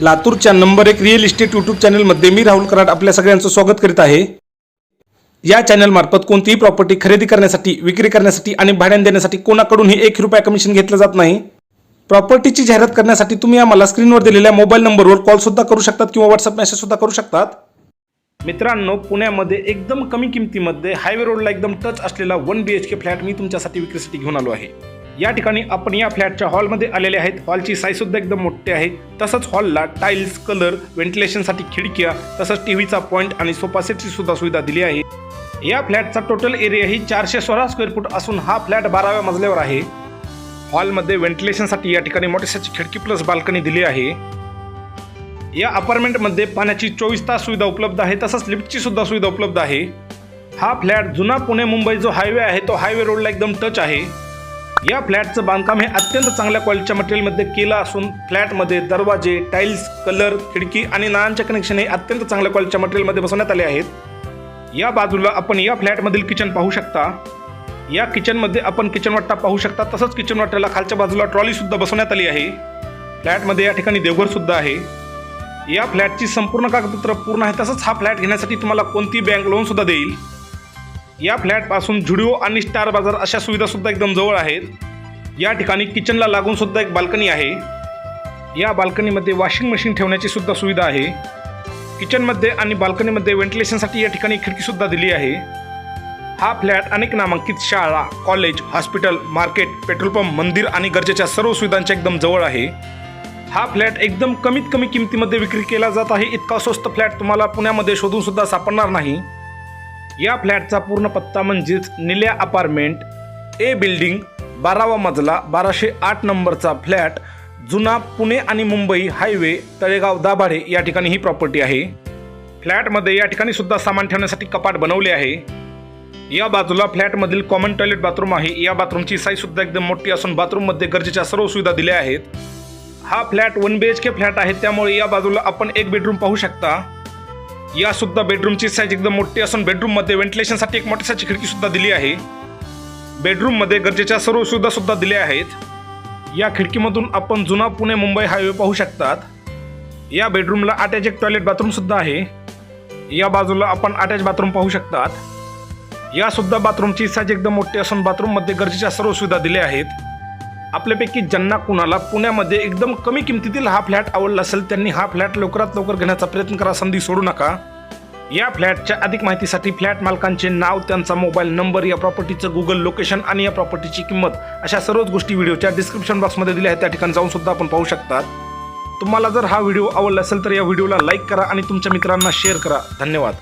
लातूरच्या नंबर एक real estate YouTube चॅनलमध्ये मी राहुल कराड आपल्या सगळ्यांचं स्वागत करीत आहे. या चॅनलमार्फत कोणतीही प्रॉपर्टी खरेदी करण्यासाठी विक्री करण्यासाठी आणि भाड्याने देण्यासाठी कोणाकडूनही एक रुपया कमिशन घेतलं जात नाही. प्रॉपर्टीची जाहिरात करण्यासाठी तुम्ही आम्हाला स्क्रीनवर दिलेल्या मोबाईल नंबरवर कॉलसुद्धा करू शकतात किंवा व्हॉट्सअप मेसेजसुद्धा करू शकतात. मित्रांनो पुण्यामध्ये एकदम कमी किमतीमध्ये हायवे रोडला एकदम टच असलेला one B H K flat मी तुमच्यासाठी विक्रीसाठी घेऊन आलो आहे. या ठिकाणी आपण या फ्लॅटच्या हॉलमध्ये आलेले आहेत. हॉलची साईज सुद्धा एकदम मोठी आहे. तसंच हॉलला टाईल्स कलर व्हेंटिलेशनसाठी खिडक्या तसंच टीव्हीचा पॉईंट आणि सोफा सेटची सुद्धा सुविधा दिली आहे. या फ्लॅटचा टोटल एरिया ही चारशे सोळा स्क्वेअर फूट असून हा फ्लॅट बाराव्या मजल्यावर आहे. हॉलमध्ये व्हेंटिलेशनसाठी या ठिकाणी मोठ्याची खिडकी प्लस बाल्कनी दिली आहे. या अपार्टमेंटमध्ये पाण्याची चोवीस तास सुविधा उपलब्ध आहे. तसंच लिफ्टची सुद्धा सुविधा उपलब्ध आहे. हा फ्लॅट जुना पुणे मुंबई जो हायवे आहे तो हायवे रोडला एकदम टच आहे. या फ्लॅटचं बांधकाम हे अत्यंत चांगल्या क्वालिटीच्या मटेरियलमध्ये केलं असून फ्लॅटमध्ये दरवाजे टाईल्स कलर खिडकी आणि नळांचे कनेक्शन हे अत्यंत चांगल्या क्वालिटीच्या मटेरियलमध्ये बसवण्यात आले आहेत. या बाजूला आपण या फ्लॅटमधील किचन पाहू शकता. या किचनमध्ये आपण किचन वाटा पाहू शकता. तसंच किचन वाट्याला खालच्या बाजूला ट्रॉलीसुद्धा बसवण्यात आली आहे. फ्लॅटमध्ये या ठिकाणी देवघरसुद्धा आहे. या फ्लॅटची संपूर्ण कागदपत्र पूर्ण आहे तसंच हा फ्लॅट घेण्यासाठी तुम्हाला कोणती बँक लोनसुद्धा देईल. या फ्लॅटपासून झुडिओ आणि स्टार बाजार अशा सुविधासुद्धा एकदम जवळ आहेत. या ठिकाणी किचनला लागून सुद्धा एक बाल्कनी आहे. या बाल्कनीमध्ये वॉशिंग मशीन ठेवण्याची सुद्धा सुविधा आहे. किचनमध्ये आणि बाल्कनीमध्ये व्हेंटिलेशनसाठी या ठिकाणी खिडकीसुद्धा दिली आहे. हा फ्लॅट अनेक नामांकित शाळा college hospital market petrol pump मंदिर आणि गरजेच्या सर्व सुविधांच्या एकदम जवळ आहे. हा फ्लॅट एकदम कमीत कमी किमतीमध्ये विक्री केला जात आहे. इतका स्वस्त फ्लॅट तुम्हाला पुण्यामध्ये शोधून सुद्धा सापडणार नाही. या फ्लॅटचा पूर्ण पत्ता म्हणजेच निल्या अपार्टमेंट ए बिल्डिंग बारावा मजला बाराशे आठ नंबरचा फ्लॅट जुना पुणे आणि मुंबई हायवे तळेगाव दाभाडे या ठिकाणी ही प्रॉपर्टी आहे. फ्लॅटमध्ये या ठिकाणी सुद्धा सामान ठेवण्यासाठी कपाट बनवले आहे. या बाजूला फ्लॅटमधील कॉमन टॉयलेट बाथरूम आहे. या बाथरूमची साईज सुद्धा एकदम मोठी असून बाथरूममध्ये गरजेच्या सर्व सुविधा दिल्या आहेत. हा flat one B H K flat आहे. त्यामुळे या बाजूला आपण एक बेडरूम पाहू शकता. या सुद्धा बेडरूमची साईज एकदम मोठी असून बेडरूममध्ये व्हेंटिलेशनसाठी एक मोठ्याची खिडकी सुद्धा दिली आहे. बेडरूममध्ये गरजेच्या सर्व सुविधा सुद्धा दिल्या आहेत. या खिडकीमधून आपण जुना पुणे मुंबई हायवे पाहू शकतात. या बेडरूमला अटॅच एक टॉयलेट बाथरूमसुद्धा आहे. या बाजूला आपण अटॅच बाथरूम पाहू शकतात. यासुद्धा बाथरूमची साईज एकदम मोठी असून बाथरूममध्ये गरजेच्या सर्व सुविधा दिल्या आहेत. आपल्यापैकी ज्यांना कुणाला पुण्यामध्ये एकदम कमी किमतीतील हा फ्लॅट आवडला असेल त्यांनी हा फ्लॅट लवकरात लवकर घेण्याचा प्रयत्न करा संधी सोडू नका. या फ्लॅटच्या अधिक माहितीसाठी फ्लॅट मालकांचे नाव त्यांचा मोबाईल नंबर या प्रॉपर्टीचं गुगल लोकेशन आणि या प्रॉपर्टीची किंमत अशा सर्वच गोष्टी व्हिडिओच्या डिस्क्रिप्शन बॉक्समध्ये दिल्या आहेत. त्या ठिकाणी जाऊन सुद्धा आपण पाहू शकतात तुम्हाला जर हा व्हिडिओ आवडला असेल तर या व्हिडिओला लाईक करा आणि तुमच्या मित्रांना शेअर करा. धन्यवाद.